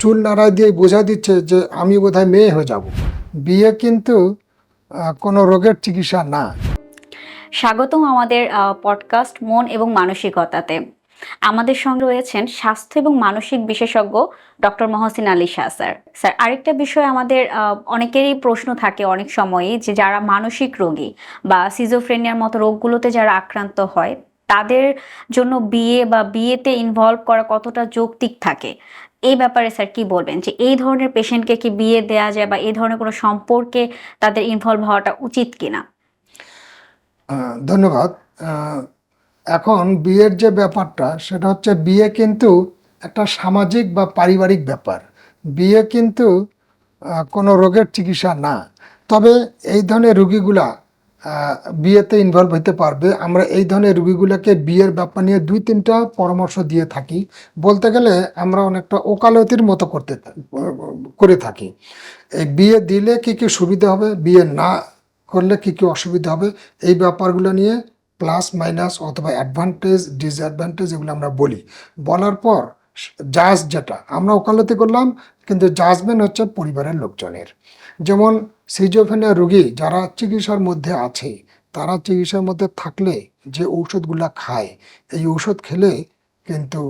চুল নাড়া দিয়ে বোঝা দিচ্ছে যে আমি বোধহয় মেয়ে হয়ে যাব। বিয়ে কিন্তু কোনো রোগের চিকিৎসা না। স্বাগতম আমাদের পডকাস্ট মন এবং মানসিকতাতে। আমাদের সঙ্গে রয়েছেন স্বাস্থ্য এবং মানসিক বিশেষজ্ঞ doctor Mohsin Ali Shah sir. Sir, আরেকটা বিষয় আমাদের অনেকেরই প্রশ্ন থাকে অনেক সময়ই যে যারা মানসিক রোগী বা সিজোফ্রেনিয়ার মতো রোগগুলোতে যারা আক্রান্ত হয়, তাদের জন্য বিয়ে বা বিয়েতে ইনভলভ করা কতটা যৌক্তিক থাকে? এই ব্যাপারে স্যার কি বলবেন? যে এই ধরনের পেশেন্টকে কি বিয়ে দেওয়া যায় বা এই ধরনের কোনো সম্পর্কে তাদের ইনভলভ হওয়াটা উচিত কিনা? ধন্যবাদ। এখন বিয়ের যে ব্যাপারটা, সেটা হচ্ছে বিয়ে কিন্তু একটা সামাজিক বা পারিবারিক ব্যাপার। বিয়ে কিন্তু কোনো রোগের চিকিৎসা না। তবে এই ধরনের রুগীগুলা বিয়েতে ইনভলভ হতে পারবে। আমরা এই ধরনের রুগীগুলোকে বিয়ের ব্যাপার নিয়ে দুই, তিনটা পরামর্শ দিয়ে থাকি। বলতে গেলে আমরা অনেকটা ওকালতির মতো করতে করে থাকি। এই বিয়ে দিলে কি কি সুবিধা হবে? বিয়ে না করলে কি কি অসুবিধা হবে? এই ব্যাপারগুলো নিয়ে প্লাস মাইনাস অথবা অ্যাডভান্টেজ ডিসঅ্যাডভান্টেজ এগুলো আমরা বলি। বলার পর জাজ যেটা, আমরা ওকালতি করলাম, কিন্তু জাজমেন্ট হচ্ছে পরিবারের লোকজনের। যেমন সিজোফেনিয়া রোগী যারা চিকিৎসার মধ্যে আছে, তারা চিকিৎসার মধ্যে থাকলে যে ঔষধগুলা খায়, এই ঔষধ খেলে কিন্তু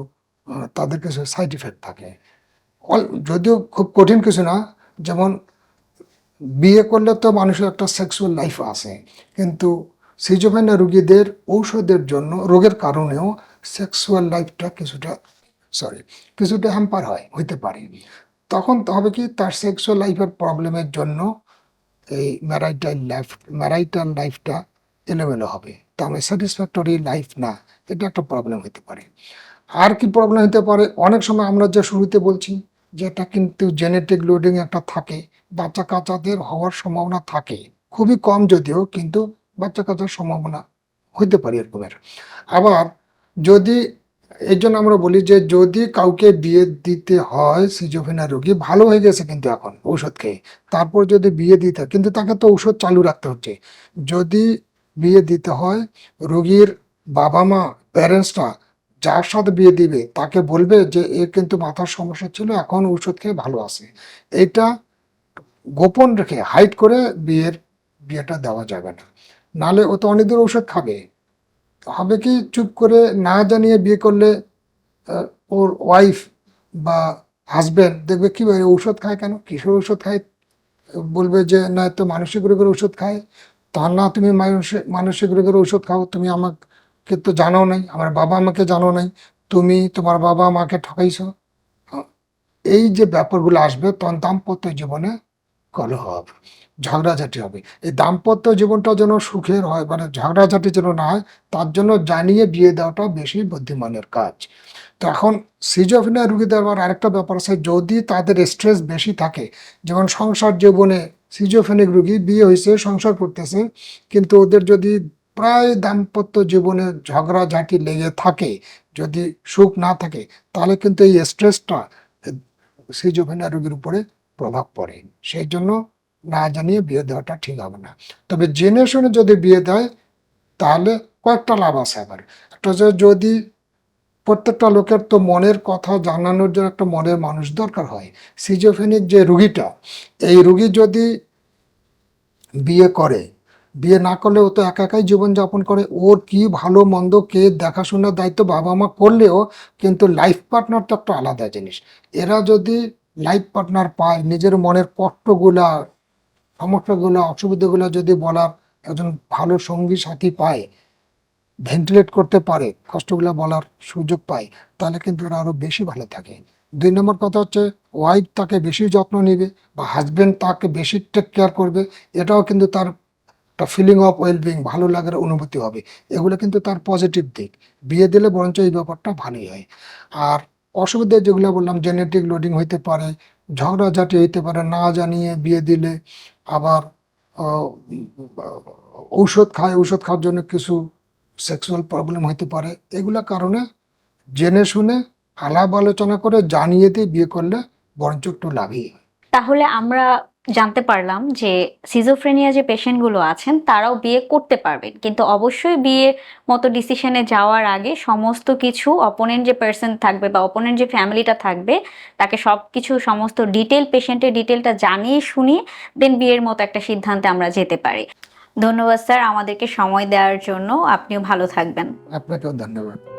তাদের কিছু সাইড ইফেক্ট থাকে। যদিও খুব কঠিন কিছু না, যেমন বিয়ে করলে তো মানুষের একটা সেক্সুয়াল লাইফ আছে, কিন্তু সিজোফেনিয়া রোগীদের ঔষধের জন্য, রোগের কারণেও সেক্সুয়াল লাইফটা কিছুটা সরি কিছুটা হ্যাম্পার হয়, হইতে পারে। তখন হবে কি, তার সেক্সুয়াল লাইফের প্রবলেমের জন্য এই ম্যারাইটাল লাইফ ম্যারাইটাল লাইফটা এলোমেলো হবে। তার মানে স্যাটিসফ্যাক্টরি লাইফ না, এটা একটা প্রবলেম হতে পারে। আর কি প্রবলেম হতে পারে? অনেক সময় আমরা যে শুরুতে বলছি, যেটা কিন্তু জেনেটিক লোডিং একটা থাকে বাচ্চা কাচ্চাদের হওয়ার সম্ভাবনা থাকে। খুবই কম যদিও, কিন্তু বাচ্চা কাচ্চার সম্ভাবনা হইতে পারে এরকমের। আবার যদি এই জন্য আমরা বলি যে যদি কাউকে বিয়ে দিতে হয় সিজোফেনা রোগী, ভালো হয়ে গেছে কিন্তু এখন ঔষধ খেয়ে তারপর যদি বিয়ে দিতে হয়, কিন্তু তাকে তো ঔষধ চালু রাখতে হচ্ছে। যদি বিয়ে দিতে হয়, রোগীর বাবা মা প্যারেন্টসরা যার সাথে বিয়ে দিবে, তাকে বলবে যে এর কিন্তু মাথার সমস্যা ছিল, এখন ঔষধ খেয়ে ভালো আছে। এটা গোপন রেখে হাইড করে বিয়ের, বিয়েটা দেওয়া যাবে না। নালে ও তো অনেক দূর ঔষধ খাবে। হবে কি চুপ করে না জানিয়ে বিয়ে করলে ওর ওয়াইফ বা হাজবেন্ড দেখবে কি বলে, ঔষধ খায় কেন? কিসের ঔষধ খায়? বলবে যে না তো মানসিক রোগের ওষুধ খায়। তা না তুমি মানসিক রোগের ওষুধ খাও। তুমি আমাকে তো জানো নাই আমার বাবা আমাকে জানো নাই। তুমি তোমার বাবা মাকে ঠকাইছো এই যে ব্যাপারগুলো আসবে তখন দাম্পত্য জীবনে কলহ হবে? ঝগড়াঝাটি হবে। এই দাম্পত্য জীবনটা যেন সুখের হয় মানে ঝগড়াঝাটি যেন না হয়, তার জন্য জানিয়ে বিয়ে দেওয়াটা বেশি বুদ্ধিমানের কাজ। তো এখন সিজোফিনিয়া রুগীদের আবার আরেকটা ব্যাপার আছে, যদি তাদের স্ট্রেস বেশি থাকে, যেমন সংসার জীবনে সিজোফেনিক রুগী বিয়ে হয়েছে, সংসার করতেছে, কিন্তু ওদের যদি প্রায় দাম্পত্য জীবনে ঝগড়াঝাটি লেগে থাকে, যদি সুখ না থাকে, তাহলে কিন্তু এই স্ট্রেসটা সিজোফেনিয়া রোগীর উপরে প্রভাব পড়ে। সেই জন্য না জানিয়ে বিয়ে দেওয়াটা ঠিক হবে না। তবে জেনে শুনে যদি বিয়ে দেয়, তাহলে কয়েকটা লাভ আছে আবার। একটা হচ্ছে যদি প্রত্যেকটা লোকের তো মনের কথা জানানোর জন্য একটা মনের মানুষ দরকার হয়। সিজোফেনিক যে রুগীটা, এই রুগী যদি বিয়ে করে, বিয়ে না করলে ও তো একা একাই জীবনযাপন করে। ওর কি ভালো মন্দ কে দেখাশোনার দায়িত্ব বাবা মা করলেও কিন্তু লাইফ পার্টনার তো একটা আলাদা জিনিস। এরা যদি লাইফ পার্টনার পায়, নিজের মনের কষ্টগুলা, সমস্যাগুলো, অসুবিধাগুলো যদি বলার একজন ভালো সঙ্গী সাথী পায় ভেন্টিলেট করতে পারে, কষ্টগুলো বলার সুযোগ পায়, তাহলে কিন্তু ওরা আরও বেশি ভালো থাকে। দুই নম্বর কথা হচ্ছে ওয়াইফ তাকে বেশি যত্ন নেবে বা হাজবেন্ড তাকে বেশি টেক কেয়ার করবে, এটাও কিন্তু তার একটা ফিলিং অফ ওয়েলবিং ভালো লাগার অনুভূতি হবে। এগুলো কিন্তু তার পজিটিভ দিক। বিয়ে দিলে বরঞ্চ এই ব্যাপারটা ভালোই হয়। আর অসুবিধা যেগুলো বললাম জেনেটিক লোডিং হইতে পারে ঝগড়াঝাটি হইতে পারে, না জানিয়ে বিয়ে দিলে আবার ঔষধ খায়, ঔষধ খাওয়ার জন্য কিছু সেক্সুয়াল প্রবলেম হইতে পারে। এগুলো কারণে জেনে শুনে আলাপ আলোচনা করে জানিয়ে দিয়ে বিয়ে করলে বরঞ্চ একটু লাভই তাহলে আমরা জানতে পারলাম যে সিজোফ্রেনিয়া যে পেশেন্টগুলো আছেন, তারাও বিয়ে করতে পারবেন। কিন্তু অবশ্যই বিয়ে মতো ডিসিশনে যাওয়ার আগে সমস্ত কিছু অপোনেন্ট যে পার্সন থাকবে বা অপোনেন্ট যে ফ্যামিলিটা থাকবে, তাকে সব কিছু সমস্ত ডিটেল পেশেন্টের ডিটেলটা জানিয়ে শুনিয়ে দেন বিয়ের মতো একটা সিদ্ধান্তে আমরা যেতে পারি। ধন্যবাদ স্যার আমাদেরকে সময় দেওয়ার জন্য। আপনিও ভালো থাকবেন। আপনাকেও ধন্যবাদ।